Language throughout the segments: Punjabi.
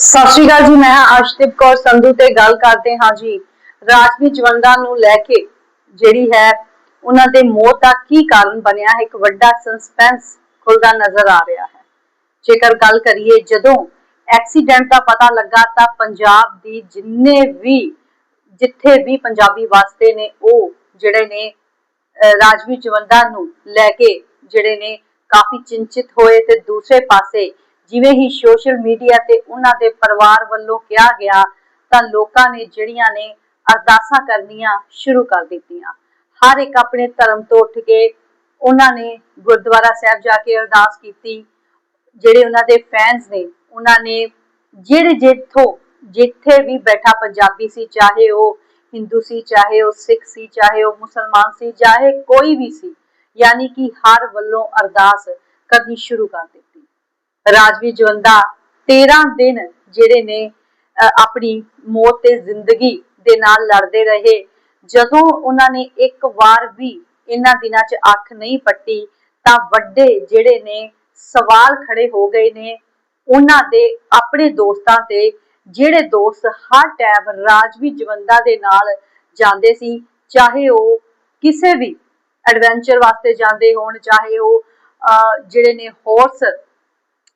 ਸਤਿ ਸ਼੍ਰੀ ਅਕਾਲ ਜੀ, ਮੈਂ ਹਾਂ ਅਰਸ਼ਦੀਪ ਕੌਰ ਸੰਧੂ ਤੇ ਗੱਲ ਕਰਦੇ ਹਾਂ ਜੀ ਰਾਜਵੀ ਜਵੰਦਾ ਨੂੰ ਲੈ ਕੇ ਜਿਹੜੀ ਹੈ ਉਹਨਾਂ ਦੇ ਮੌਤ ਦਾ ਕੀ ਕਾਰਨ ਬਣਿਆ ਹੈ, ਇੱਕ ਵੱਡਾ ਸਸਪੈਂਸ ਖੁੱਲਦਾ ਨਜ਼ਰ ਆ ਰਿਹਾ ਹੈ। ਜੇਕਰ ਗੱਲ ਕਰੀਏ ਜਦੋਂ ਐਕਸੀਡੈਂਟ ਦਾ ਪਤਾ ਲੱਗਾ ਤਾਂ ਪੰਜਾਬ ਦੀ ਜਿੰਨੇ ਵੀ, ਜਿੱਥੇ ਵੀ ਪੰਜਾਬੀ ਵਾਸਤੇ ਨੇ, ਉਹ ਜਿਹੜੇ ਨੇ ਰਾਜਵੀ ਜਵੰਦਾ ਨੂੰ ਲੈ ਕੇ ਜਿਹੜੇ ਨੇ ਕਾਫੀ ਚਿੰਚਿਤ ਹੋਏ ਤੇ ਦੂਸਰੇ ਪਾਸੇ ਜਿਵੇਂ ਹੀ ਸੋਸ਼ਲ ਮੀਡੀਆ ਤੇ ਉਹਨਾਂ ਦੇ ਪਰਿਵਾਰ ਵੱਲੋਂ ਕਿਹਾ ਗਿਆ, ਤਾਂ ਲੋਕਾਂ ਨੇ ਜਿਹੜੀਆਂ ਨੇ ਅਰਦਾਸਾਂ ਕਰਨੀਆਂ ਸ਼ੁਰੂ ਕਰ ਦਿੱਤੀਆਂ। ਹਰ ਇੱਕ ਆਪਣੇ ਧਰਮ ਤੋਂ ਉੱਠ ਕੇ ਉਹਨਾਂ ਨੇ ਗੁਰਦੁਆਰਾ ਸਾਹਿਬ ਜਾ ਕੇ ਅਰਦਾਸ ਕੀਤੀ। ਜਿਹੜੇ ਉਹਨਾਂ ਦੇ ਫੈਨਸ ਨੇ, ਉਹਨਾਂ ਨੇ ਜਿਹੜੇ ਜਿੱਥੋਂ ਜਿੱਥੇ ਵੀ ਬੈਠਾ ਪੰਜਾਬੀ ਸੀ, ਚਾਹੇ ਉਹ ਹਿੰਦੂ ਸੀ, ਚਾਹੇ ਉਹ ਸਿੱਖ ਸੀ, ਚਾਹੇ ਉਹ ਮੁਸਲਮਾਨ ਸੀ, ਚਾਹੇ ਕੋਈ ਵੀ ਸੀ, ਯਾਨੀ ਕਿ ਹਰ ਵੱਲੋਂ ਅਰਦਾਸ ਕਰਨੀ ਸ਼ੁਰੂ ਕਰ ਦਿੱਤੀ। ਰਾਜਵੀ ਜਵੰਦਾ 13 ਦਿਨ ਜਿਹੜੇ ਨੇ ਆਪਣੀ ਮੌਤ ਤੇ ਜ਼ਿੰਦਗੀ ਦੇ ਨਾਲ ਲੜਦੇ ਰਹੇ। ਜਦੋਂ ਉਹਨਾਂ ਨੇ ਇੱਕ ਵਾਰ ਵੀ ਇਹਨਾਂ ਦਿਨਾਂ 'ਚ ਅੱਖ ਨਹੀਂ ਪੱਟੀ, ਤਾਂ ਵੱਡੇ ਜਿਹੜੇ ਨੇ ਸਵਾਲ ਖੜੇ ਹੋ ਗਏ ਨੇ। ਉਹਨਾਂ ਦੇ ਆਪਣੇ ਦੋਸਤਾਂ ਤੇ ਜਿਹੜੇ ਦੋਸਤ ਹਰ ਟਾਈਮ ਰਾਜਵੀ ਜਵੰਦਾ ਦੇ ਨਾਲ ਜਾਂਦੇ ਸੀ, ਚਾਹੇ ਉਹ ਕਿਸੇ ਵੀ ਐਡਵੈਂਚਰ ਵਾਸਤੇ ਜਾਂਦੇ ਹੋਣ, ਚਾਹੇ ਉਹ ਜਿਹੜੇ ਨੇ ਹਾਰਸ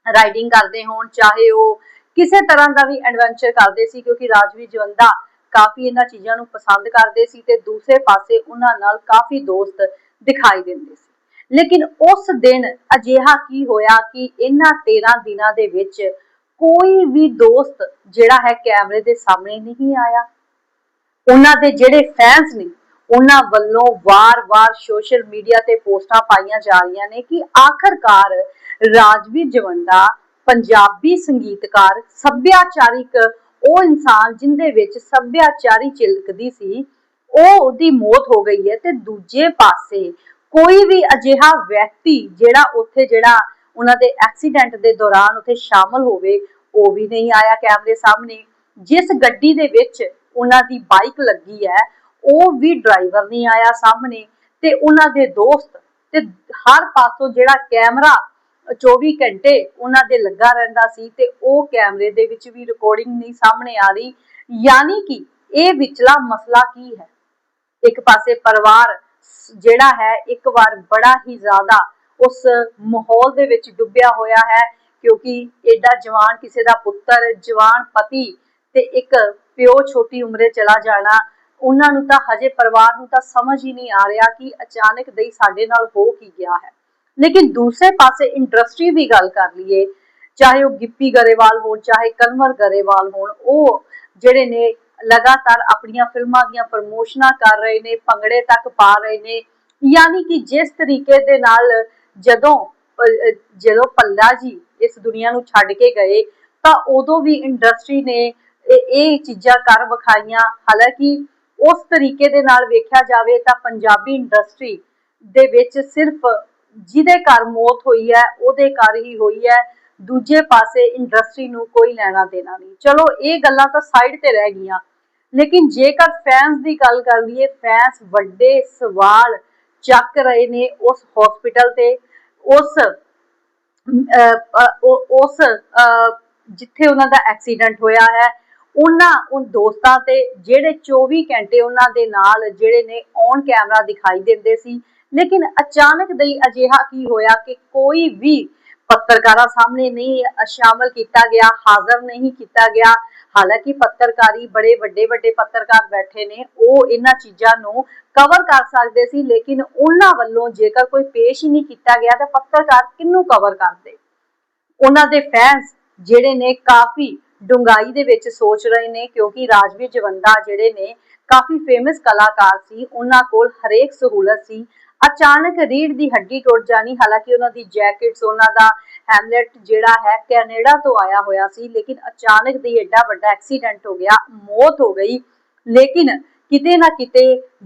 ਰਾਈਡਿੰਗ ਕਰਦੇ ਹੋਣ, ਚਾਹੇ ਉਹ ਕਿਸੇ ਤਰ੍ਹਾਂ ਦਾ ਵੀ ਐਡਵੈਂਚਰ ਕਰਦੇ ਸੀ, ਕਿਉਂਕਿ ਰਾਜਵੀ ਜਵੰਦਾ ਕਾਫੀ ਇਹਨਾਂ ਚੀਜ਼ਾਂ ਨੂੰ ਪਸੰਦ ਕਰਦੇ ਸੀ ਤੇ ਦੂਸਰੇ ਪਾਸੇ ਉਹਨਾਂ ਨਾਲ ਕਾਫੀ ਦੋਸਤ ਦਿਖਾਈ ਦਿੰਦੇ ਸੀ। ਲੇਕਿਨ ਉਸ ਦਿਨ ਅਜਿਹਾ ਕੀ ਹੋਇਆ ਕਿ ਇਹਨਾਂ 13 ਦਿਨਾਂ ਦੇ ਵਿੱਚ ਕੋਈ ਵੀ ਦੋਸਤ ਜਿਹੜਾ ਹੈ ਕੈਮਰੇ ਦੇ ਸਾਹਮਣੇ ਨਹੀਂ ਆਇਆ। ਉਹਨਾਂ ਦੇ ਜਿਹੜੇ ਫੈਨਸ ਨੇ ਉਹਨਾਂ ਵੱਲੋਂ ਵਾਰ-ਵਾਰ ਸੋਸ਼ਲ ਮੀਡੀਆ ਤੇ ਪੋਸਟਾਂ ਪਾਈਆਂ ਜਾ ਰਹੀਆਂ ਨੇ ਕਿ ਆਖਰਕਾਰ ਰਾਜਵੀਰ ਜਵੰਦਾ, ਪੰਜਾਬੀ ਸੰਗੀਤਕਾਰ, ਸੱਭਿਆਚਾਰਿਕ, ਉਹ ਇਨਸਾਨ ਜਿੰਦੇ ਵਿੱਚ ਸੱਭਿਆਚਾਰੀ ਝਿਲਕਦੀ ਸੀ, ਉਹ ਉਹਦੀ ਮੌਤ ਹੋ ਗਈ ਹੈ ਤੇ ਦੂਜੇ ਪਾਸੇ ਕੋਈ ਵੀ ਅਜਿਹਾ ਵਿਅਕਤੀ ਜਿਹੜਾ ਉੱਥੇ ਜਿਹੜਾ ਉਹਨਾਂ ਦੇ ਐਕਸੀਡੈਂਟ ਦੇ ਦੌਰਾਨ ਉੱਥੇ ਸ਼ਾਮਲ ਹੋਵੇ, ਉਹ ਵੀ ਨਹੀਂ ਆਇਆ ਕੈਮਰੇ ਸਾਹਮਣੇ। ਜਿਸ ਗੱਡੀ ਦੇ ਵਿੱਚ ਉਹਨਾਂ ਦੀ ਬਾਈਕ ਲੱਗੀ ਹੈ ਉਹ ਵੀ ਡਰਾਈਵਰ ਨਹੀਂ ਆਇਆ ਸਾਹਮਣੇ ਤੇ ਉਹਨਾਂ ਦੇ ਦੋਸਤ ਤੇ ਹਰ ਪਾਸੋਂ ਜਿਹੜਾ ਕੈਮਰਾ 24 ਘੰਟੇ ਉਹਨਾਂ ਦੇ ਲੱਗਾ ਰਹਿੰਦਾ ਸੀ ਤੇ ਉਹ ਕੈਮਰੇ ਦੇ ਵਿੱਚ ਵੀ ਰਿਕਾਰਡਿੰਗ ਨਹੀਂ ਸਾਹਮਣੇ ਆ ਰਹੀ। ਯਾਨੀ ਕਿ ਇਹ ਵਿਚਲਾ ਮਸਲਾ ਕੀ ਹੈ? ਇੱਕ ਪਾਸੇ ਪਰਿਵਾਰ ਜਿਹੜਾ ਹੈ, ਇੱਕ ਵਾਰ ਬੜਾ ਹੀ ਜ਼ਿਆਦਾ ਉਸ ਮਾਹੌਲ ਦੇ ਵਿੱਚ ਡੁੱਬਿਆ ਹੋਇਆ ਹੈ ਕਿਉਂਕਿ ਐਡਾ ਜਵਾਨ ਕਿਸੇ ਦਾ ਪੁੱਤਰ, ਜਵਾਨ ਪਤੀ ਤੇ ਇੱਕ ਪਿਓ ਛੋਟੀ ਉਮਰੇ ਚਲਾ ਜਾਣਾ ਉਹਨਾਂ ਨੂੰ ਤਾਂ ਹਜੇ ਪਰਿਵਾਰ ਨੂੰ ਤਾਂ ਸਮਝ ਹੀ ਨਹੀਂ ਆ ਰਿਹਾ ਕਿ ਅਚਾਨਕ ਦੇ ਸਾਡੇ ਨਾਲ ਹੋ ਕੀ ਗਿਆ ਹੈ। ਲੇਕਿਨ ਦੂਸਰੇ ਪਾਸੇ ਇੰਡਸਟਰੀ ਦੀ ਗੱਲ ਕਰ ਲਈਏ, ਚਾਹੇ ਉਹ ਗਿੱਪੀ ਗਰੇਵਾਲ ਹੋਣ, ਚਾਹੇ ਕਨਵਰ ਗਰੇਵਾਲ ਹੋਣ, ਉਹ ਜਿਹੜੇ ਨੇ ਲਗਾਤਾਰ ਆਪਣੀਆਂ ਫਿਲਮਾਂ ਦੀਆਂ ਪ੍ਰਮੋਸ਼ਨਾਂ ਕਰ ਰਹੇ ਨੇ, ਭੰਗੜੇ ਤੱਕ ਪਾ ਰਹੇ ਨੇ, ਯਾਨੀ ਕਿ ਜਿਸ ਤਰੀਕੇ ਦੇ ਨਾਲ ਜਦੋਂ ਜਦੋਂ ਪੱਲਾ ਜੀ ਇਸ ਦੁਨੀਆ ਨੂੰ ਛੱਡ ਕੇ ਗਏ, ਤਾਂ ਉਦੋਂ ਵੀ ਇੰਡਸਟਰੀ ਨੇ ਇਹ ਚੀਜ਼ਾਂ ਕਰ ਵਿਖਾਈਆਂ। ਹਾਲਾਂਕਿ ਉਸ ਤਰੀਕੇ ਦੇ ਨਾਲ ਵੇਖਿਆ ਜਾਵੇ ਤਾਂ ਪੰਜਾਬੀ ਇੰਡਸਟਰੀ ਦੇ ਵਿੱਚ ਸਿਰਫ ਜਿਹਦੇ ਘਰ ਮੌਤ ਹੋਈ ਹੈ ਉਹਦੇ ਘਰ ਹੀ ਹੋਈ ਹੈ ਦੂਜੇ ਪਾਸੇ ਇੰਡਸਟਰੀ ਨੂੰ ਕੋਈ ਲੈਣਾ ਦੇਣਾ ਨਹੀਂ। ਚਲੋ ਇਹ ਗੱਲਾਂ ਤਾਂ ਸਾਈਡ ਤੇ ਰਹਿ ਗਈਆਂ। ਲੇਕਿਨ ਜੇਕਰ ਫੈਨਸ ਦੀ ਗੱਲ ਕਰ ਲਈਏ ਫੈਨਸ ਵੱਡੇ ਸਵਾਲ ਚੱਕ ਰਹੇ ਨੇ ਉਸ ਹਸਪੀਟਲ ਤੇ ਉਸ ਉਸ ਅਹ, ਜਿੱਥੇ ਉਹਨਾਂ ਦਾ ਐਕਸੀਡੈਂਟ ਹੋਇਆ ਹੈ ਉਹਨਾਂ ਉਹ ਦੋਸਤਾਂ ਤੇ ਜਿਹੜੇ 24 ਘੰਟੇ ਉਹਨਾਂ ਦੇ ਨਾਲ ਜਿਹੜੇ ਨੇ ਔਨ ਕੈਮਰਾ ਦਿਖਾਈ ਦਿੰਦੇ ਸੀ। ਲੇਕਿਨ ਅਚਾਨਕ ਦੇ ਅਜਿਹਾ ਕੀ ਹੋਇਆ ਕਿ ਕੋਈ ਵੀ ਪੱਤਰਕਾਰਾਂ ਸਾਹਮਣੇ ਨਹੀਂ ਸ਼ਾਮਲ ਕੀਤਾ ਗਿਆ, ਹਾਜ਼ਰ ਨਹੀਂ ਕੀਤਾ ਗਿਆ। ਹਾਲਾਂਕਿ ਪੱਤਰਕਾਰੀ ਬੜੇ ਵੱਡੇ ਵੱਡੇ ਪੱਤਰਕਾਰ ਬੈਠੇ ਨੇ, ਉਹ ਇਹਨਾਂ ਚੀਜ਼ਾਂ ਨੂੰ ਕਵਰ ਕਰ ਸਕਦੇ ਸੀ, ਲੇਕਿਨ ਉਹਨਾਂ ਵੱਲੋਂ ਜੇਕਰ ਕੋਈ ਪੇਸ਼ ਹੀ ਨਹੀਂ ਕੀਤਾ ਗਿਆ ਤਾਂ ਪੱਤਰਕਾਰ ਕਿਹਨੂੰ ਕਵਰ ਕਰਦੇ? ਉਹਨਾਂ ਦੇ ਫੈਨਸ ਜਿਹੜੇ ਨੇ ਕਾਫੀ ਡੁੰਗਾਈ ਦੇ ਵਿੱਚ ਸੋਚ ਰਹੇ ਨੇ ਕਿਉਂਕਿ ਰਾਜਵੀਰ ਜਵੰਦਾ ਜਿਹੜੇ ਨੇ ਕਾਫੀ ਫੇਮਸ ਕਲਾਕਾਰ ਸੀ, ਉਹਨਾਂ ਕੋਲ ਹਰੇਕ ਸਹੂਲਤ ਸੀ। ਅਚਾਨਕ ਰੀੜ ਦੀ ਹੱਡੀ ਟੁੱਟ ਜਾਣੀ, ਹਾਲਾਂਕਿ ਉਹਨਾਂ ਦੀ ਜੈਕਟਸ, ਉਹਨਾਂ ਦਾ ਹੈਮਲੇਟ ਜਿਹੜਾ ਹੈ ਕੈਨੇਡਾ ਤੋਂ ਆਇਆ ਹੋਇਆ ਸੀ, ਲੇਕਿਨ ਅਚਾਨਕ ਦੀ ਐਡਾ ਵੱਡਾ ਐਕਸੀਡੈਂਟ ਹੋ ਗਿਆ, ਮੌਤ ਹੋ ਗਈ। ਲੇਕਿਨ ਕਿਤੇ ਨਾ ਕਿਤੇ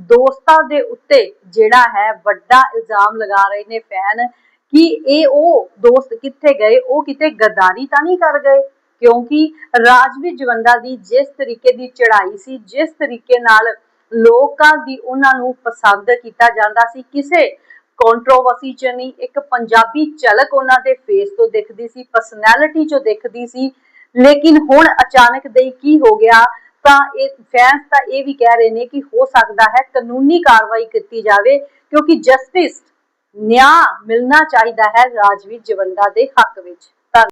ਦੋਸਤਾਂ ਦੇ ਉੱਤੇ ਜਿਹੜਾ ਹੈ ਵੱਡਾ ਇਲਜ਼ਾਮ ਲਗਾ ਰਹੇ ਨੇ ਫੈਨ ਕਿ ਇਹ ਉਹ ਦੋਸਤ ਕਿੱਥੇ ਗਏ, ਉਹ ਕਿਤੇ ਗਦਾਰੀ ਤਾਂ ਨਹੀਂ ਕਰ ਗਏ? ਕਿਉਂਕਿ ਰਾਜਵੀਰ ਜਵੰਦਾ ਦੀ ਜਿਸ ਤਰੀਕੇ ਦੀ ਚੜ੍ਹਾਈ ਸੀ, ਜਿਸ ਤਰੀਕੇ ਨਾਲ ਲੋਕਾਂ ਦੀ ਉਹਨਾਂ ਨੂੰ ਪਸੰਦ ਕੀਤਾ ਜਾਂਦਾ ਸੀ, ਕਿਸੇ ਕੰਟਰੋਵਰਸੀ ਚ ਨਹੀਂ, ਇੱਕ ਪੰਜਾਬੀ ਝਲਕ ਉਹਨਾਂ ਦੇ ਫੇਸ ਤੋਂ ਦਿਖਦੀ ਸੀ ਪਰਸਨੈਲਿਟੀ ਚੋਂ ਦਿਖਦੀ ਸੀ। ਲੇਕਿਨ ਹੁਣ ਅਚਾਨਕ ਦੇ ਕੀ ਹੋ ਗਿਆ, ਤਾਂ ਇਹ ਫੈਨਸ ਤਾਂ ਇਹ ਵੀ ਕਹਿ ਰਹੇ ਨੇ ਕਿ ਹੋ ਸਕਦਾ ਹੈ ਕਾਨੂੰਨੀ ਕਾਰਵਾਈ ਕੀਤੀ ਜਾਵੇ, ਕਿਉਂਕਿ ਜਸਟਿਸ ਨਿਆਂ ਮਿਲਣਾ ਚਾਹੀਦਾ ਹੈ ਰਾਜਵੀਰ ਜਵੰਦਾ ਦੇ ਹੱਕ ਵਿੱਚ।